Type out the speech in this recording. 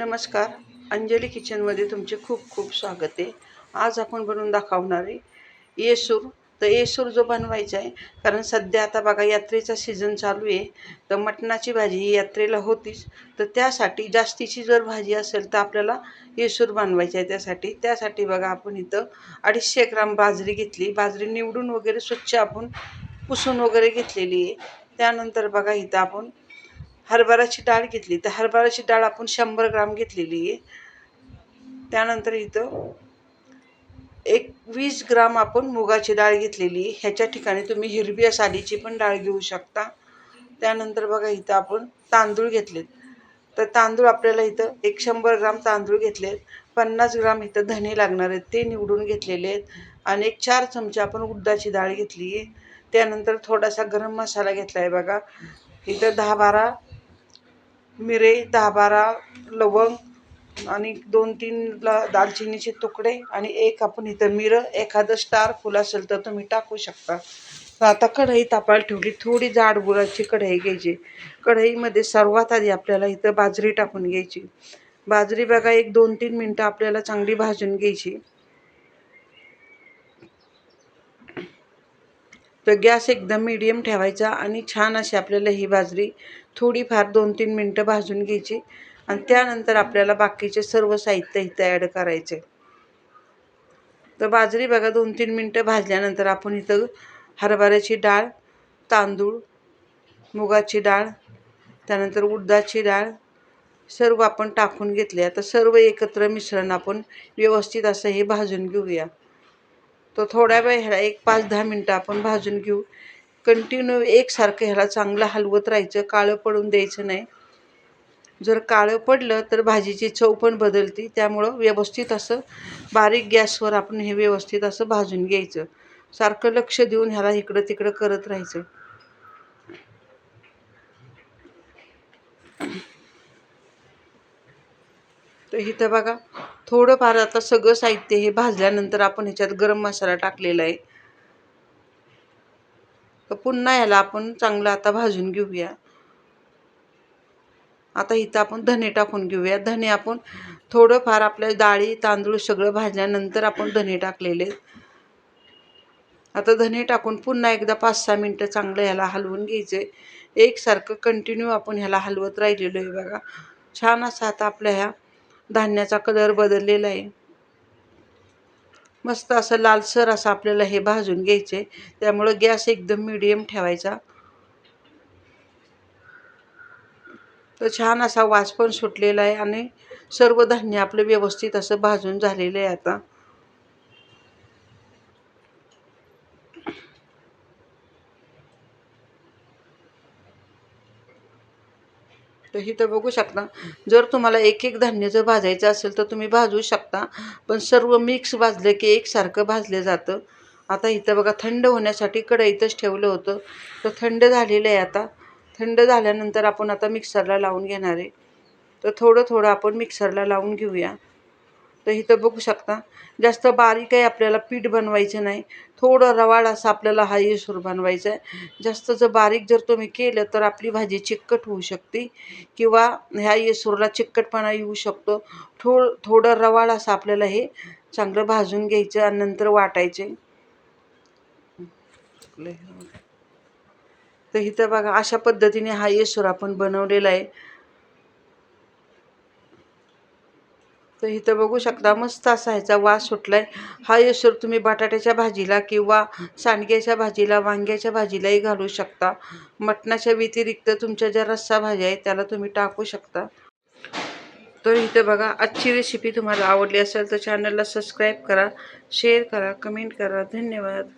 नमस्कार. अंजली किचनमध्ये तुमचे खूप खूप स्वागत आहे. आज आपण बनवून दाखवणार आहे येसूर. तर येसूर जो बनवायचा आहे कारण सध्या आता बघा यात्रेचा सीझन चालू आहे तर मटणाची भाजी ही यात्रेला होतीच. तर त्यासाठी जास्तीची जर भाजी असेल तर आपल्याला येसूर बनवायची आहे त्यासाठी. त्यासाठी बघा आपण इथं अडीचशे ग्राम बाजरी घेतली. बाजरी निवडून वगैरे स्वच्छ आपण पुसून वगैरे घेतलेली आहे. त्यानंतर बघा इथं आपण हरभराची डाळ घेतली. तर हरभराची डाळ आपण शंभर ग्राम घेतलेली आहे. त्यानंतर इथं एक वीस ग्राम आपण मुगाची डाळ घेतलेली आहे. ह्याच्या ठिकाणी तुम्ही हिरव्या सालीची पण डाळ घेऊ शकता. त्यानंतर बघा इथं आपण तांदूळ घेतलेत. तर तांदूळ आपल्याला इथं एक शंभर ग्राम तांदूळ घेतलेत. पन्नास ग्राम इथं धने लागणार आहेत. ते निवडून घेतलेले आहेत. आणि एक चार चमचे आपण उडदाची डाळ घेतली आहे. त्यानंतर थोडासा गरम मसाला घेतला आहे बघा. इथं दहा बारा मिरे दहा बारा लवंग आणि दोन तीन ल दालचिनीचे तुकडे आणि एक आपण इथं मिरं एखादं स्टार फुल असेल तर तुम्ही टाकू शकता. तर आता कढई तापायला ठेवली. थोडी जाड बुराची कढई घ्यायची. कढईमध्ये सर्वात आधी आपल्याला इथं बाजरी टाकून घ्यायची. बाजरी बघा एक दोन तीन मिनटं आपल्याला चांगली भाजून घ्यायची. तर गॅस एकदम मिडियम ठेवायचा आणि छान अशी आपल्याला ही बाजरी थोडीफार दोन तीन मिनटं भाजून घ्यायची. आणि त्यानंतर आपल्याला बाकीचे सर्व साहित्य इथं ॲड करायचे. तर बाजरी बघा दोन तीन मिनटं भाजल्यानंतर आपण इथं हरभऱ्याची डाळ तांदूळ मुगाची डाळ त्यानंतर उडदाची डाळ सर्व आपण टाकून घेतले आता सर्व एकत्र मिश्रण आपण व्यवस्थित असं हे भाजून घेऊया. तो थोड्या वेळ ह्याला एक पाच दहा मिनटं आपण भाजून घेऊ. कंटिन्यू एकसारखं ह्याला चांगलं हलवत राहायचं काळं पडून द्यायचं नाही. जर काळं पडलं तर भाजीची चव पण बदलती त्यामुळं व्यवस्थित असं बारीक गॅसवर आपण हे व्यवस्थित असं भाजून घ्यायचं. सारखं लक्ष देऊन ह्याला इकडं तिकडं करत राहायचं. तर इथं बघा थोडंफार आता सगळं साहित्य हे भाजल्यानंतर आपण ह्याच्यात गरम मसाला टाकलेला आहे. तर पुन्हा ह्याला आपण चांगलं आता भाजून घेऊया. आता इथं आपण धने टाकून घेऊया. धने आपण थोडंफार आपल्या डाळी तांदूळ सगळं भाजल्यानंतर आपण धने टाकलेले आता धने टाकून पुन्हा एकदा पाच सहा मिनटं चांगलं ह्याला हलवून घ्यायचं. आहे एकसारखं कंटिन्यू आपण ह्याला हलवत राहिलेलो आहे बघा. छान असा आता आपल्या ह्या धान्याचा कलर बदललेला आहे. मस्त असं लालसर असं आपल्याला हे भाजून घ्यायचे. त्यामुळं गॅस एकदम मिडियम ठेवायचा. तर छान असा वास पण सुटलेला आहे आणि सर्व धान्य आपलं व्यवस्थित असं भाजून झालेलं आहे आता. तर इथं बघू शकता. जर तुम्हाला एक एक धान्य जर भाजायचं असेल तर तुम्ही भाजू शकता. पण सर्व मिक्स भाजलं की एकसारखं भाजलं जातं. आता इथं बघा थंड होण्यासाठी कढईतच ठेवलं होतं. तर थंड झालेलं आहे आता. थंड झाल्यानंतर आपण आता मिक्सरला लावून घेणार आहे. तर थोडं थोडं आपण मिक्सरला लावून घेऊया. तर इथं बघू शकता जास्त बारीक आहे आपल्याला पीठ बनवायचं नाही. थोडं रवाळ असं आपल्याला हा येसूर बनवायचा आहे जास्त जर बारीक जर तुम्ही केलं तर आपली भाजी चिकट होऊ शकते किंवा ह्या येसूरला चिकटपणा येऊ शकतो. थो थोडं रवाळ असं आपल्याला हे चांगलं भाजून घ्यायचं आणि नंतर वाटायचे. तर इथं बघा अशा पद्धतीने हा येसूर आपण बनवलेला आहे. तर इथं बघू शकता मस्त असा ह्याचा वास सुटलाय. हा येसूर तुम्ही बटाट्याच्या भाजीला किंवा सांडग्याच्या भाजीला वांग्याच्या भाजीलाही घालू शकता. मटणाच्या व्यतिरिक्त तुमच्या ज्या रस्सा भाज्या आहेत त्याला तुम्ही टाकू शकता. तर इथं बघा आजची रेसिपी तुम्हाला आवडली असेल तर चॅनलला सबस्क्राईब करा शेअर करा कमेंट करा. धन्यवाद.